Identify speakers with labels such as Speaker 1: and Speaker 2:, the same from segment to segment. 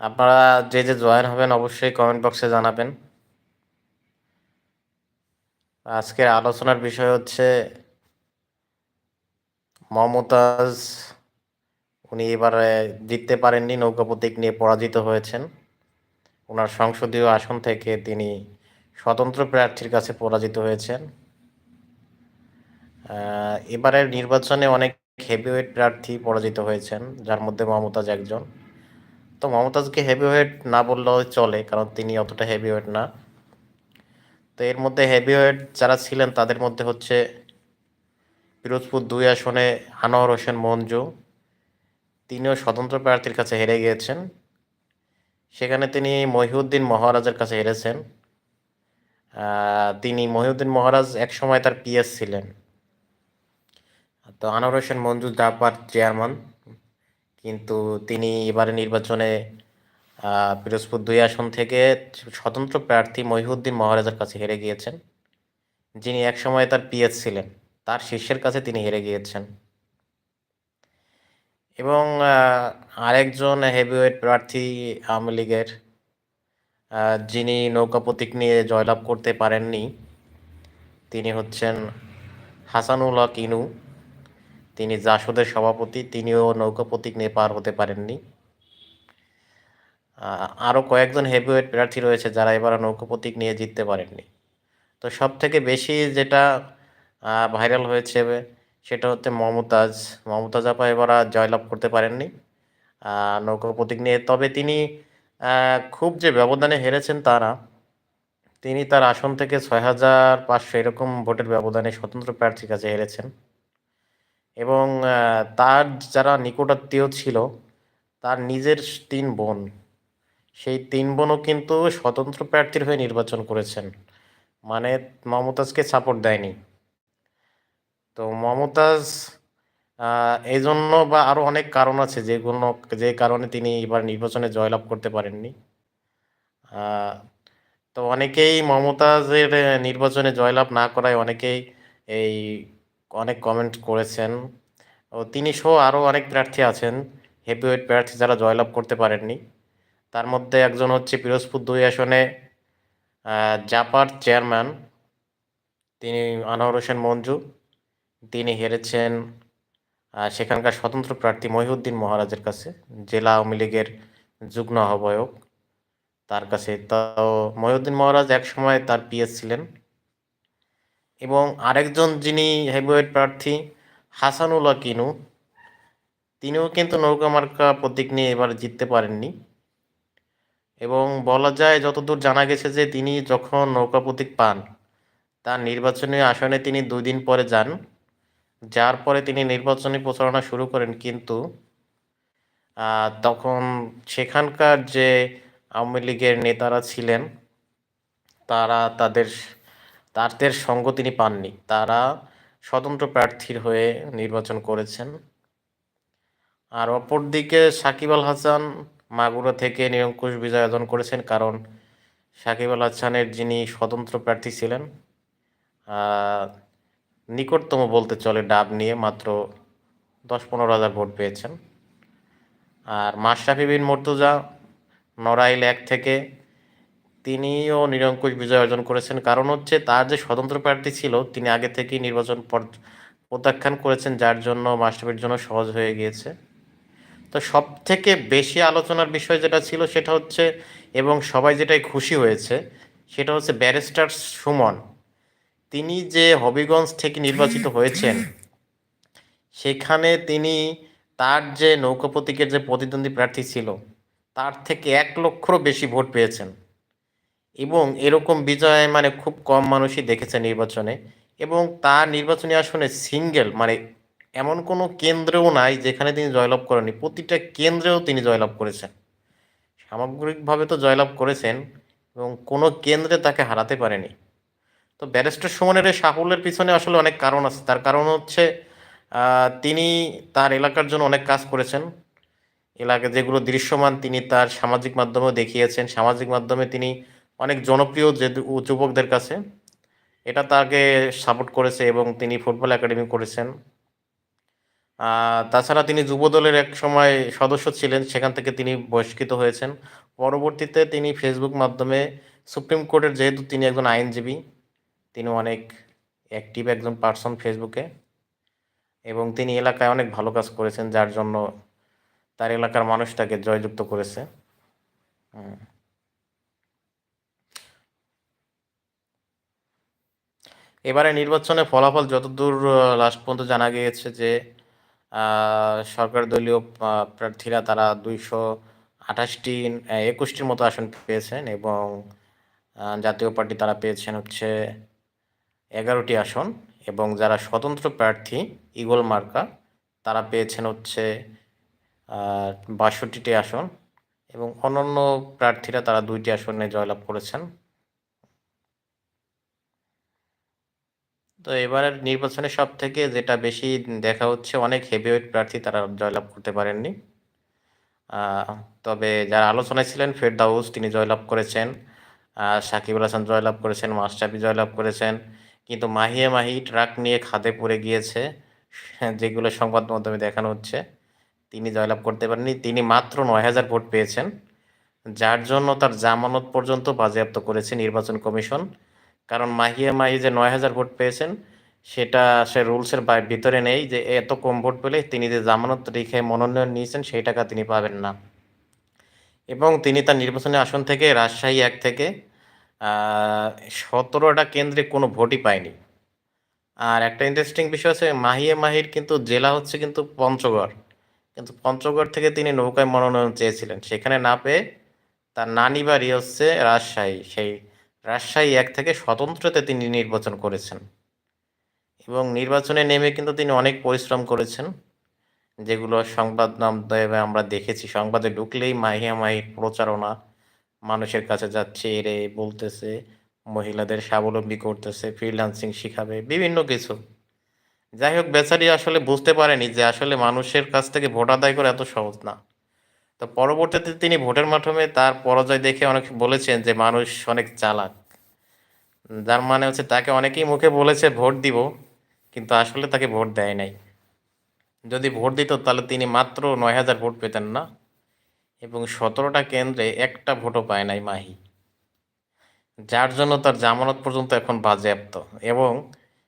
Speaker 1: আপনারা যে যে জয়েন হবেন অবশ্যই কমেন্ট বক্সে জানাবেন। আজকের আলোচনার বিষয় হচ্ছে মমতাজ, উনি এবারে জিততে পারেননি, নৌকা প্রতীক নিয়ে পরাজিত হয়েছেন। ওনার সংসদীয় আসন থেকে তিনি স্বতন্ত্র প্রার্থীর কাছে পরাজিত হয়েছেন। এবারের নির্বাচনে অনেক হেভিওয়েট প্রার্থী পরাজিত হয়েছেন, যার মধ্যে মমতাজ একজন। তো মমতাজকে হেভি হেভিওয়েট না বললেও চলে, কারণ তিনি অতটা হেভি হেভিওয়েট না। তো এর মধ্যে হেভি হেভিওয়েট যারা ছিলেন, তাদের মধ্যে হচ্ছে পিরোজপুর দুই আসনে আনোয়ার হোসেন মঞ্জু। তিনিও স্বতন্ত্র প্রার্থীর কাছে হেরে গিয়েছেন। সেখানে তিনি মহিউদ্দিন মহারাজের কাছে হেরেছেন। তিনি মহিউদ্দিন মহারাজ একসময় তার পিএস ছিলেন। তো আনোয়ার হোসেন মঞ্জু জাপার চেয়ারম্যান কিন্তু তিনি এবারে নির্বাচনে পিরোজপুর দুই আসন থেকে স্বতন্ত্র প্রার্থী মহিউদ্দিন মহারাজের কাছে হেরে গিয়েছেন। যিনি একসময় তার পিএস ছিলেন, তার শিষ্যের কাছে তিনি হেরে গিয়েছেন। এবং আরেকজন হেভিওয়েট প্রার্থী আওয়ামী লীগের যিনি নৌকা প্রতীক নিয়ে জয়লাভ করতে পারেননি, তিনি হচ্ছেন হাসানুল হক ইনু। তিনি জাসদের সভাপতি, তিনিও নৌকা প্রতীক নিয়ে পার হতে পারেননি। আরও কয়েকজন হেভিওয়েট প্রার্থী রয়েছে যারা এবার নৌকা প্রতীক নিয়ে জিততে পারেননি। তো সব থেকে বেশি যেটা ভাইরাল হয়েছে সেটা হচ্ছে মমতাজ। মমতাজ আপা এবার জয়লাভ করতে পারেননি নৌকা প্রতীক নিয়ে। তবে তিনি খুব যে ব্যবধানে হেরেছেন তারা তিনি তার আসন থেকে ছয় হাজার পাঁচশো এরকম ভোটের ব্যবধানে স্বতন্ত্র প্রার্থীর কাছে হেরেছেন। এবং তার যারা নিকটাত্মীয় ছিল, তার নিজের তিন বোন। সেই তিন বোনও কিন্তু স্বতন্ত্র প্রার্থীর হয়ে নির্বাচন করেছেন। মানে মমতাজকে সাপোর্ট দেয়নি। তো মমতাজ এই জন্য বা আরও অনেক কারণ আছে যেগুলো, যে কারণে তিনি এবার নির্বাচনে জয়লাভ করতে পারেননি। তো অনেকেই মমতাজের নির্বাচনে জয়লাভ না করায় অনেকেই এই অনেক কমেন্ট করেছেন। ও তিনি সহ আরও অনেক প্রার্থী আছেন হেভিওয়েট প্রার্থী যারা জয়লাভ করতে পারেননি। তার মধ্যে একজন হচ্ছে পিরোজপুর দুই আসনে জাপার চেয়ারম্যান, তিনি আনোয়ার হোসেন মঞ্জু, তিনি হেরেছেন সেখানকার স্বতন্ত্র প্রার্থী মহিউদ্দিন মহারাজের কাছে, জেলা আওয়ামী লীগের যুগ্ম আহ্বায়ক তার কাছে। তো মহিউদ্দিন মহারাজ একসময় তার পিএস ছিলেন এবং আরেকজন যিনি হেভিওয়েট প্রার্থী হাসানুল্লাহ কিনু তিনিও কিন্তু নৌকা মার্কা প্রতীক নিয়ে এবার জিততে পারেননি। এবং বলা যায়, যতদূর জানা গেছে যে তিনি যখন নৌকা প্রতীক পান, তার নির্বাচনী আসনে তিনি দুই দিন পরে যান, যার পরে তিনি নির্বাচনী প্রচারণা শুরু করেন। কিন্তু তখন সেখানকার যে আওয়ামী লীগের নেতারা ছিলেন, তারা তাদের তাদের সঙ্গ তিনি পাননি। তারা স্বতন্ত্র প্রার্থীর হয়ে নির্বাচন করেছেন। আর অপরদিকে সাকিব আল হাসান মাগুরা থেকে নিরঙ্কুশ বিজয় অর্জন করেছেন কারণ সাকিব আল হাসানের যিনি স্বতন্ত্র প্রার্থী ছিলেন নিকটতম বলতে চলে ডাব নিয়ে মাত্র দশ পনেরো হাজার ভোট পেয়েছেন। আর মাশরাফি বিন মর্তুজা নড়াইল এক থেকে তিনিও নিরঙ্কুশ বিজয় অর্জন করেছেন। কারণ হচ্ছে তার যে স্বতন্ত্র প্রার্থী ছিল, তিনি আগে থেকেই নির্বাচন প্রত্যাখ্যান করেছেন, যার জন্য মাশরাফির জন্য সহজ হয়ে গিয়েছে। তো সব থেকে বেশি আলোচনার বিষয় যেটা ছিল সেটা হচ্ছে, এবং সবাই যেটাই খুশি হয়েছে, সেটা হচ্ছে ব্যারিস্টার সুমন। তিনি যে হবিগঞ্জ থেকে নির্বাচিত হয়েছেন, সেখানে তিনি তার যে নৌকা প্রতীকের যে প্রতিদ্বন্দ্বী প্রার্থী ছিল, তার থেকে এক লক্ষরও বেশি ভোট পেয়েছেন। এবং এরকম বিজয় মানে খুব কম মানুষই দেখেছে নির্বাচনে। এবং তার নির্বাচনী আসনে সিঙ্গেল মানে এমন কোনো কেন্দ্রেও নাই যেখানে তিনি জয়লাভ করেননি। প্রতিটা কেন্দ্রেও তিনি জয়লাভ করেছেন। সামগ্রিকভাবে তো জয়লাভ করেছেন এবং কোনো কেন্দ্রে তাকে হারাতে পারেনি। তো ব্যারিস্টার সুমনের এই সাফল্যের পিছনে আসলে অনেক কারণ আছে। তার কারণ হচ্ছে তিনি তার এলাকার জন্য অনেক কাজ করেছেন। এলাকা যেগুলো দৃশ্যমান তিনি তার সামাজিক মাধ্যমেও দেখিয়েছেন। সামাজিক মাধ্যমে তিনি অনেক জনপ্রিয় যে যুবকদের কাছে। এটা তাকে সাপোর্ট করেছে এবং তিনি ফুটবল একাডেমি করেছেন। তাছাড়া তিনি যুবদলের এক সময় সদস্য ছিলেন, সেখান থেকে তিনি বহিষ্কৃত হয়েছেন। পরবর্তীতে তিনি ফেসবুক মাধ্যমে সুপ্রিম কোর্টের যেহেতু তিনি একজন আইনজীবী, তিনি অনেক অ্যাক্টিভ একজন পার্সন ফেসবুকে এবং তিনি এলাকায় অনেক ভালো কাজ করেছেন, যার জন্য তার এলাকার মানুষ তাকে জয়যুক্ত করেছে। এবারে নির্বাচনে ফলাফল যতদূর লাস্ট পর্যন্ত জানা গিয়েছে যে সরকার দলীয় প্রার্থীরা তারা দুইশো আঠাশটি একুশটির মতো আসন পেয়েছেন এবং জাতীয় পার্টি তারা পেয়েছেন হচ্ছে এগারোটি আসন এবং যারা স্বতন্ত্র প্রার্থী, ইগল মার্কা, তারা পেয়েছেন হচ্ছে বাষট্টিটি আসন এবং অন্যান্য প্রার্থীরা তারা দুইটি আসনে জয়লাভ করেছেন। তো এবারের নির্বাচনে সব থেকে যেটা বেশি দেখা হচ্ছে অনেক হেভিওয়েট প্রার্থী তারা জয়লাভ করতে পারেননি। তবে যারা আলোচনায় ছিলেন ফেরদাউস তিনি জয়লাভ করেছেন আহ, সাকিবুল হাসান জয়লাভ করেছেন মাস্টাবি জয়লাভ করেছেন। কিন্তু মাহিয়া মাহি ট্রাক নিয়ে খাদে পড়ে গিয়েছে যেগুলো সংবাদ মাধ্যমে দেখানো হচ্ছে। তিনি জয়লাভ করতে পারেননি তিনি মাত্র নয় হাজার ভোট পেয়েছেন যার জন্য তার জামানত পর্যন্ত বাজেয়াপ্ত করেছে নির্বাচন কমিশন। কারণ মাহিয়া মাহি যে নয় হাজার ভোট পেয়েছেন, সেটা সে রুলসের ভিতরে নেই যে এত কম ভোট পেলে তিনি যে জামানত রেখে মনোনয়ন নিয়েছেন, সেই টাকা তিনি পাবেন না। এবং তিনি তার নির্বাচনী আসন থেকে রাজশাহী এক থেকে সতেরোটা কেন্দ্রে কোনো ভোটই পায়নি। আর একটা ইন্টারেস্টিং বিষয় আছে মাহিয়া মাহির কিন্তু জেলা হচ্ছে কিন্তু পঞ্চগড়। কিন্তু পঞ্চগড় থেকে তিনি নৌকায় মনোনয়ন চেয়েছিলেন। সেখানে না পেয়ে তার নানি বাড়ি হচ্ছে রাজশাহী, সেই রাজশাহী এক থেকে স্বতন্ত্রতে তিনি নির্বাচন করেছেন। এবং নির্বাচনে নেমে কিন্তু তিনি অনেক পরিশ্রম করেছেন, যেগুলো সংবাদ মাধ্যমে আমরা দেখেছি। সংবাদে ঢুকলেই মাহিয়া মাহির প্রচারণা, মানুষের কাছে যাচ্ছে এরে বলতেছে, মহিলাদের স্বাবলম্বী করতেছে ফ্রিল্যান্সিং শিখাবে, বিভিন্ন কিছু। যাই হোক, বেচারি আসলে বুঝতে পারেনি যে আসলে মানুষের কাছ থেকে ভোট আদায় করা এত সহজ না। তো পরবর্তীতে তিনি ভোটের মাধ্যমে তার পরাজয় দেখে অনেক বলেছেন যে মানুষ অনেক চালাক। যার মানে হচ্ছে তাকে অনেকেই মুখে বলেছে ভোট দিব, কিন্তু আসলে তাকে ভোট দেয় নাই। যদি ভোট দিত তাহলে তিনি মাত্র নয় হাজার ভোট পেতেন না, এবং সতেরোটা কেন্দ্রে একটা ভোটও পায় নাই মাহি। যার জন্য তার জামানত পর্যন্ত এখন বাজেয়াপ্ত, এবং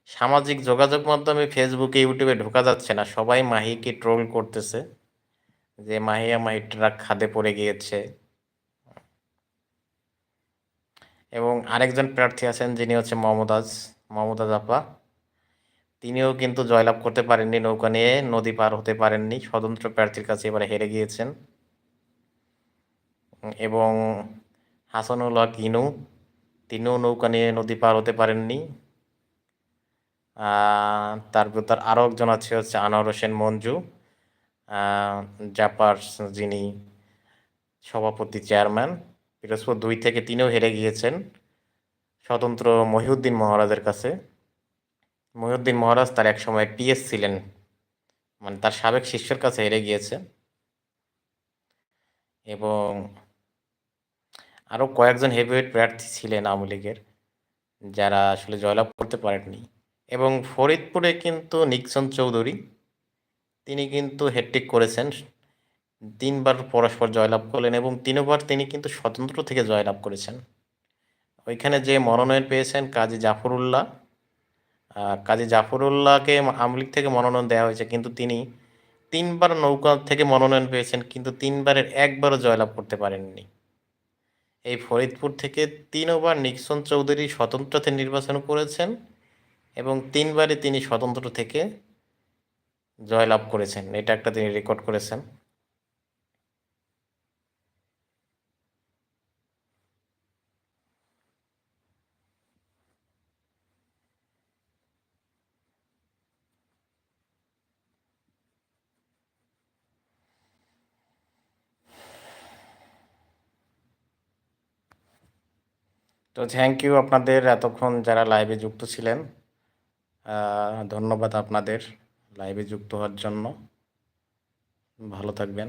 Speaker 1: সামাজিক যোগাযোগ মাধ্যমে ফেসবুকে ইউটিউবে ঢোকা যাচ্ছে না। সবাই মাহিকে ট্রোল করতেছে যে, মাহিয়া মাহি ট্রাক খাদে পড়ে গিয়েছে। এবং আরেকজন প্রার্থী আছেন যিনি হচ্ছে মমতাজ মমতাজ আপা। তিনিও কিন্তু জয়লাভ করতে পারেননি, নৌকা নিয়ে নদী পার হতে পারেননি, স্বতন্ত্র প্রার্থীর কাছে এবারে হেরে গিয়েছেন। এবং হাসানুল হক ইনু তিনিও নৌকা নিয়ে নদী পার হতে পারেননি। তারপর তার আরও একজন আছে হচ্ছে আনোয়ার হোসেন মঞ্জু। জাপার যিনি সভাপতি চেয়ারম্যান। পিরোজপুর দুই থেকে তিনিও হেরে গিয়েছেন স্বতন্ত্র মহিউদ্দিন মহারাজের কাছে। মহিউদ্দিন মহারাজ তার এক সময় পিএস ছিলেন মানে তার সাবেক শিষ্যের কাছে হেরে গিয়েছে। এবং আরও কয়েকজন হেভিওয়েট প্রার্থী ছিলেন আওয়ামী লীগের, যারা আসলে জয়লাভ করতে পারেননি। এবং ফরিদপুরে কিন্তু নিক্সন চৌধুরী, তিনি কিন্তু হেট্রিক করেছেন তিনবার পরস্পর জয়লাভ করলেন এবং তিনবার তিনি কিন্তু স্বতন্ত্র থেকে জয়লাভ করেছেন। ওইখানে যে মনোনয়ন পেয়েছেন কাজী জাফরুল্লাহ কাজী জাফরুল্লাহকে আমলিগ থেকে মনোনয়ন দেওয়া হয়েছে, কিন্তু তিনি তিনবার নৌকা থেকে মনোনয়ন পেয়েছেন, কিন্তু তিনবারের একবারও জয়লাভ করতে পারেননি। এই ফরিদপুর থেকে তিনবার নিক্সন চৌধুরী স্বতন্ত্রতে নির্বাচন করেছেন এবং তিনবারে তিনি স্বতন্ত্র থেকে জয়লাভ করেছেন, এটা একটা তিনি রেকর্ড করেছেন। তো থ্যাংক ইউ আপনাদের এতক্ষণ যারা লাইভে যুক্ত ছিলেন ধন্যবাদ আপনাদের লাইভে যুক্ত হওয়ার জন্য। ভালো থাকবেন।